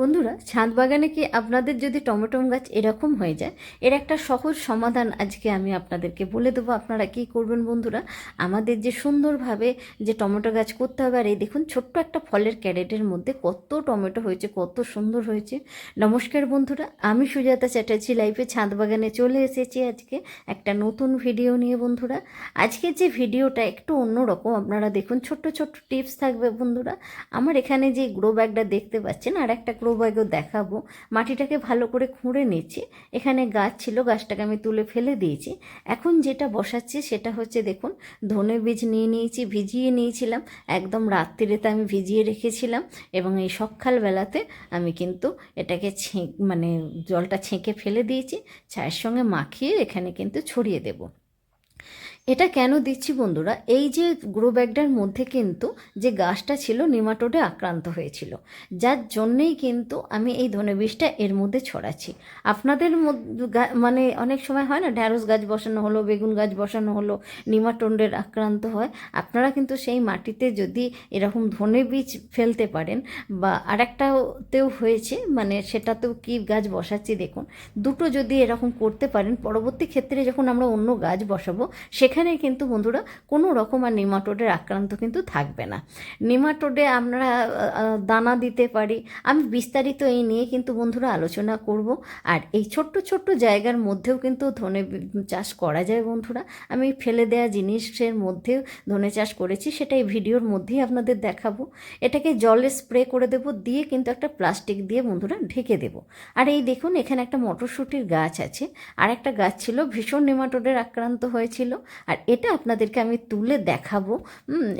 বন্ধুরা ছাদ বাগানে কি আপনাদের যদি টমেটো গাছ এরকম হয়ে যায়, এর একটা সহজ সমাধান আজকে আমি আপনাদেরকে বলে দেবো। আপনারা কি করবেন বন্ধুরা, আমাদের যে সুন্দরভাবে যে টমেটো গাছ করতে হবে, আর এই দেখুন ছোট্ট একটা ফলের ক্যারেটের মধ্যে কত টমেটো হয়েছে, কত সুন্দর হয়েছে। নমস্কার বন্ধুরা, আমি সুজাতা চ্যাটার্জি লাইফে ছাদ বাগানে চলে এসেছি আজকে একটা নতুন ভিডিও নিয়ে বন্ধুরা। আজকে যে ভিডিওটা একটু অন্যরকম আপনারা দেখুন ছোট্ট ছোট্ট টিপস থাকবে বন্ধুরা। আমার এখানে যে গ্রো ব্যাগটা দেখতে পাচ্ছেন, আর একটা গ্রো ব্যাগও দেখাবো। মাটিটাকে ভালো করে খুঁড়ে নিচ্ছি। এখানে গাছ ছিল, গাছটাকে আমি তুলে ফেলে দিয়েছি। এখন যেটা বসাচ্ছি সেটা হচ্ছে, দেখুন, ধনে বীজ নিয়ে নিয়েছি, ভিজিয়ে নিয়েছিলাম। একদম রাত্রিতে আমি ভিজিয়ে রেখেছিলাম এবং এই সকালবেলাতে আমি কিন্তু এটাকে ছেঁক মানে জলটা ছেঁকে ফেলে দিয়েছি। চায়ের সঙ্গে মাখিয়ে এখানে কিন্তু ছড়িয়ে দেবো। এটা কেন দিচ্ছি বন্ধুরা? এই যে গ্রো ব্যাগটার মধ্যে কিন্তু যে গাছটা ছিল নিমাটোডে আক্রান্ত হয়েছিল, যার জন্যেই কিন্তু আমি এই ধনে বীজটা এর মধ্যে ছড়াচ্ছি। আপনাদের মানে অনেক সময় হয় না, ঢ্যাঁড়স গাছ বসানো হলো, বেগুন গাছ বসানো হলো, নিমাটোডের আক্রান্ত হয়, আপনারা কিন্তু সেই মাটিতে যদি এরকম ধনে বীজ ফেলতে পারেন বা আরেকটাতেও হয়েছে মানে সেটাতেও কি গাছ বসাচ্ছি দেখুন। দুটো যদি এরকম করতে পারেন, পরবর্তী ক্ষেত্রে যখন আমরা অন্য গাছ বসাবো, সেখানে কিন্তু বন্ধুরা কোনো রকম আর নিমাটোডের আক্রান্ত কিন্তু থাকবে না। নিমাটোডে আমরা দানা দিতে পারি। আমি বিস্তারিত এই নিয়ে কিন্তু বন্ধুরা আলোচনা করব। আর এই ছোট্ট ছোট্ট জায়গার মধ্যেও কিন্তু ধনে চাষ করা যায় বন্ধুরা। আমি ফেলে দেওয়া জিনিসের মধ্যেও ধনে চাষ করেছি, সেটা এই ভিডিওর মধ্যেই আপনাদের দেখাবো। এটাকে জলে স্প্রে করে দেবো, দিয়ে কিন্তু একটা প্লাস্টিক দিয়ে বন্ধুরা ঢেকে দেবো। আর এই দেখুন, এখানে একটা মটরশুঁটির গাছ আছে। আর একটা গাছ ছিল, ভীষণ নেমাটোডের আক্রান্ত হয়েছিল। আর এটা আপনাদেরকে আমি তুলে দেখাবো।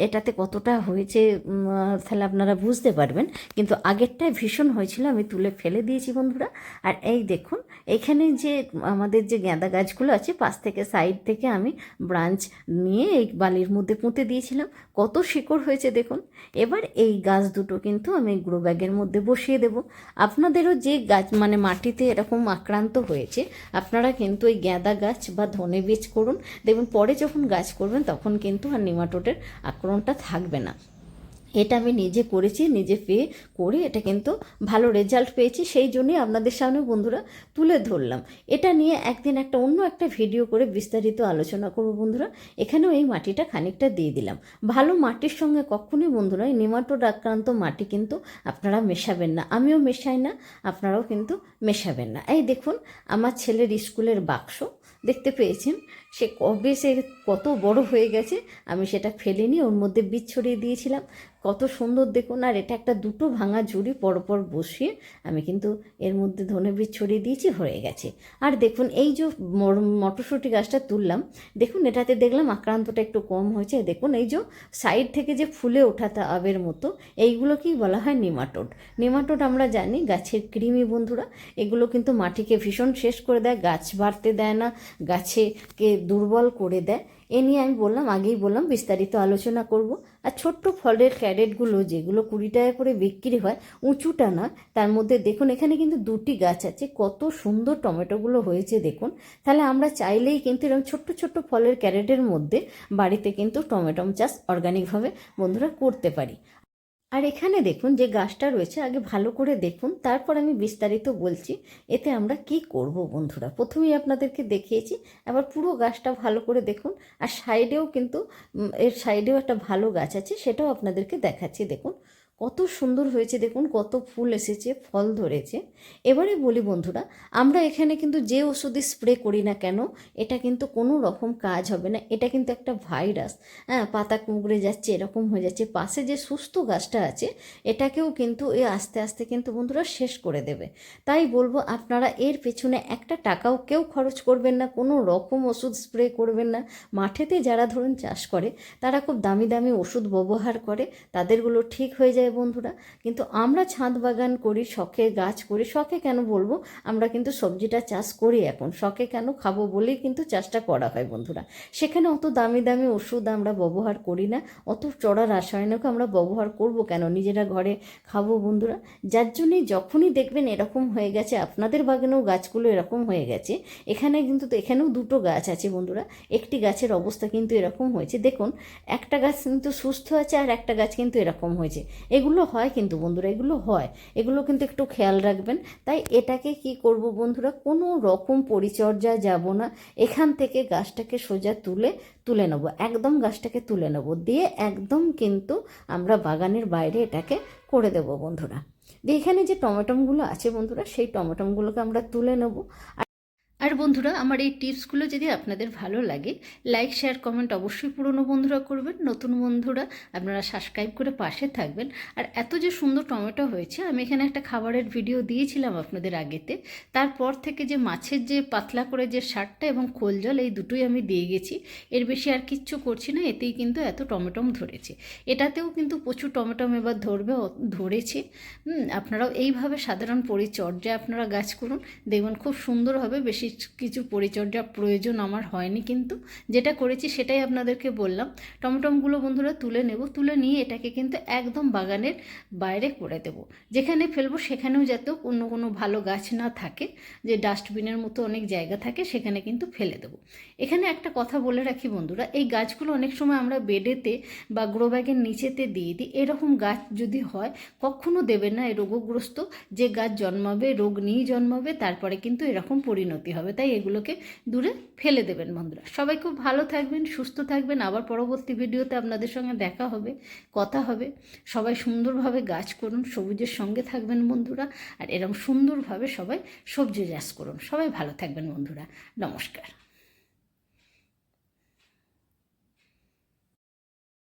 এটাতে কতটা হয়েছে তাহলে আপনারা বুঝতে পারবেন। কিন্তু আগেরটায় ভীষণ হয়েছিল, আমি তুলে ফেলে দিয়েছি বন্ধুরা। আর এই দেখুন, এখানে যে আমাদের যে গাঁদা গাছগুলো আছে, পাশ থেকে সাইড থেকে আমি ব্রাঞ্চ নিয়ে এই বালির মধ্যে পুঁতে দিয়েছিলাম। কত শিকড় হয়েছে দেখুন। এবার এই গাছ দুটো কিন্তু আমি গ্রো ব্যাগের মধ্যে বসিয়ে দেব। আপনাদেরও যে গাছ মানে মাটিতে এরকম আক্রান্ত হয়েছে, আপনারা কিন্তু ওই গাঁদা গাছ বা ধনে বীজ করুন। দেখুন, পরে যখন গাছ করবেন, তখন কিন্তু আর নিমাটোডের আক্রমণটা থাকবে না। এটা আমি নিজে করেছি, নিজে পেয়ে করে এটা কিন্তু ভালো রেজাল্ট পেয়েছি। সেই জন্যই আপনাদের সামনে বন্ধুরা তুলে ধরলাম। এটা নিয়ে একদিন একটা অন্য একটা ভিডিও করে বিস্তারিত আলোচনা করব বন্ধুরা। এখানেও এই মাটিটা খানিকটা দিয়ে দিলাম। ভালো মাটির সঙ্গে কখনোই বন্ধুরা, এই নিমাটোড আক্রান্ত মাটি কিন্তু আপনারা মেশাবেন না। আমিও মেশাই না, আপনারাও কিন্তু মেশাবেন না। এই দেখুন, আমার ছেলের স্কুলের বাক্স। দেখতে পেয়েছেন। সে কবে সে কত বড় হয়ে গেছে, আমি সেটা ফেলিনি, ওর মধ্যে বীজ ছড়িয়ে দিয়েছিলাম। কত সুন্দর দেখুন, আর এটা একটা দুটো ভাঙা ঝুড়ি পরপর বসিয়ে আমি কিন্তু এর মধ্যে ধনে বীজ ছড়িয়ে দিয়েছি, হয়ে গেছে। আর দেখুন, এই যে মটরশুঁটি গাছটা তুললাম, দেখুন, এটাতে দেখলাম আক্রান্তটা একটু কম হয়েছে। দেখুন, এই যে সাইড থেকে যে ফুলে ওঠা তা আবের মতো, এইগুলোকেই বলা হয় নিমাটোড। নিমাটোড আমরা জানি, গাছের কৃমি বন্ধুরা, এগুলো কিন্তু মাটিকে ভীষণ শেষ করে দেয়, গাছ বাড়তে দেয় না গাছেকে দুর্বল করে দেয়। এ নিয়ে আমি বললাম, আগেই বললাম, বিস্তারিত আলোচনা করব। আর ছোট্ট ফলের ক্যারেটগুলো, যেগুলো কুড়ি টাকা করে বিক্রি হয়, উঁচুটা না, তার মধ্যে দেখুন, এখানে কিন্তু দুটি গাছ আছে। কত সুন্দর টমেটোগুলো হয়েছে দেখুন। তাহলে আমরা চাইলেই কিন্তু এরকম ছোট্ট ছোট্ট ফলের ক্যারেটের মধ্যে বাড়িতে কিন্তু টমেটো চাষ অর্গানিকভাবে বন্ধুরা করতে পারি। আর এখানে দেখুন যে গাছটা রয়েছে, আগে ভালো করে দেখুন। তারপর আমি বিস্তারিত বলছি এতে আমরা কি করব বন্ধুরা। প্রথমেই আপনাদেরকে দেখিয়েছি আবার পুরো গাছটা ভালো করে দেখুন। আর সাইডেও কিন্তু এর সাইডেও একটা ভালো গাছ আছে, সেটাও আপনাদেরকে দেখাচ্ছি। দেখুন কত সুন্দর হয়েছে, দেখুন কত ফুল এসেছে, ফল ধরেছে। এবারে বলি বন্ধুরা, আমরা এখানে কিন্তু যে ওষুধই স্প্রে করি না কেন, এটা কিন্তু কোনো রকম কাজ হবে না। এটা কিন্তু একটা ভাইরাস হ্যাঁ পাতা কুঁকড়ে যাচ্ছে, এরকম হয়ে যাচ্ছে। পাশে যে সুস্থ গাছটা আছে, এটাকেও কিন্তু এ আস্তে আস্তে কিন্তু বন্ধুরা শেষ করে দেবে। তাই বলব, আপনারা এর পেছনে একটা টাকাও কেউ খরচ করবেন না, কোনো রকম ওষুধ স্প্রে করবেন না। মাঠেতে যারা ধরুন চাষ করে, তারা খুব দামি দামি ওষুধ ব্যবহার করে, তাদেরগুলো ঠিক হয়ে যায়। বন্ধুরা। কিন্তু আমরা ছাদ বাগান করি, শখে গাছ করি, শখে কেন বলব? আমরা কিন্তু সবজিটা চাষ করি এখন, শখে কেন খাব বলেই কিন্তু চাষটা করা হয় বন্ধুরা। সেখানে অত দামি দামি ওষুধ আমরা ব্যবহার করি না, অত চড়া রাসায়নিক আমরা ব্যবহার করব কেন? নিজেরা ঘরে খাব বন্ধুরা। যার জন্যই যখনই দেখবেন এরকম হয়ে গেছে, আপনাদের বাগানেও গাছগুলো এরকম হয়ে গেছে, এখানে কিন্তু এখানেও দুটো গাছ আছে বন্ধুরা। একটি গাছের অবস্থা কিন্তু এরকম হয়েছে। দেখুন, একটা গাছ কিন্তু সুস্থ আছে আর একটা গাছ কিন্তু এরকম হয়েছে। এগুলো হয় কিন্তু বন্ধুরা, এগুলো হয়। এগুলো কিন্তু একটু খেয়াল রাখবেন। তাই এটাকে কি করব বন্ধুরা? কোনো রকম পরিচর্যায় যাব না। এখান থেকে গাছটাকে সোজা তুলে তুলে নেব। একদম গাছটাকে তুলে নেব। দিয়ে একদম কিন্তু আমরা বাগানের বাইরে এটাকে করে দেবো বন্ধুরা। দিয়ে এখানে যে টমেটোগুলো আছে বন্ধুরা, সেই টমেটোগুলোকে আমরা তুলে নেব। আর বন্ধুরা, আমার এই টিপসগুলো যদি আপনাদের ভালো লাগে, লাইক, শেয়ার, কমেন্ট অবশ্যই পুরনো বন্ধুরা করবেন, নতুন বন্ধুরা আপনারা সাবস্ক্রাইব করে পাশে থাকবেন। আর এত যে সুন্দর টমেটো হয়েছে, আমি এখানে একটা খাবারের ভিডিও দিয়েছিলাম আপনাদের আগেতে। তারপর থেকে যে মাছের যে পাতলা করে যে সারটা এবং খোল জল, এই দুটোই আমি দিয়ে গেছি। এর বেশি আর কিচ্ছু করছি না, এতেই কিন্তু এত টমেটম ধরেছে। এটাতেও কিন্তু প্রচুর টমেটম এবার ধরবে ধরেছে। আপনারাও এইভাবে সাধারণ পরিচর্যায় আপনারা গাছ করুন, দেখবেন খুব সুন্দরভাবে বেশি কিছু পরিচর্যা প্রয়োজন আমার হয়নি কিন্তু যেটা করেছি সেটাই আপনাদেরকে বললাম। টমটমগুলো বন্ধুরা তুলে নেব, তুলে নিয়ে এটাকে কিন্তু একদম বাগানের বাইরে করে দেব। যেখানে ফেলব সেখানেও যাতে অন্য কোনো ভালো গাছ না থাকে, যে ডাস্টবিনের মতো অনেক জায়গা থাকে সেখানে কিন্তু ফেলে দেবো। এখানে একটা কথা বলে রাখি বন্ধুরা, এই গাছগুলো অনেক সময় আমরা বেডেতে বা গ্রো ব্যাগের নিচেতে দিয়ে দিই। এরকম গাছ যদি হয়, কখনো দেবেন না এই রোগগ্রস্ত যে গাছ জন্মাবে, রোগ নিয়ে জন্মাবে, তারপরে কিন্তু এরকম পরিণতি হবে, তাই এগুলোকে দূরে ফেলে দেবেন বন্ধুরা। সবাই খুব ভালো থাকবেন, সুস্থ থাকবেন। আবার পরবর্তী ভিডিওতে আপনাদের সঙ্গে দেখা হবে, কথা হবে। সবাই সুন্দরভাবে গাছ করুন, সবুজের সঙ্গে থাকবেন বন্ধুরা, আর এরকম সুন্দরভাবে সবাই সবজি চাষ করুন। সবাই ভালো থাকবেন বন্ধুরা। নমস্কার।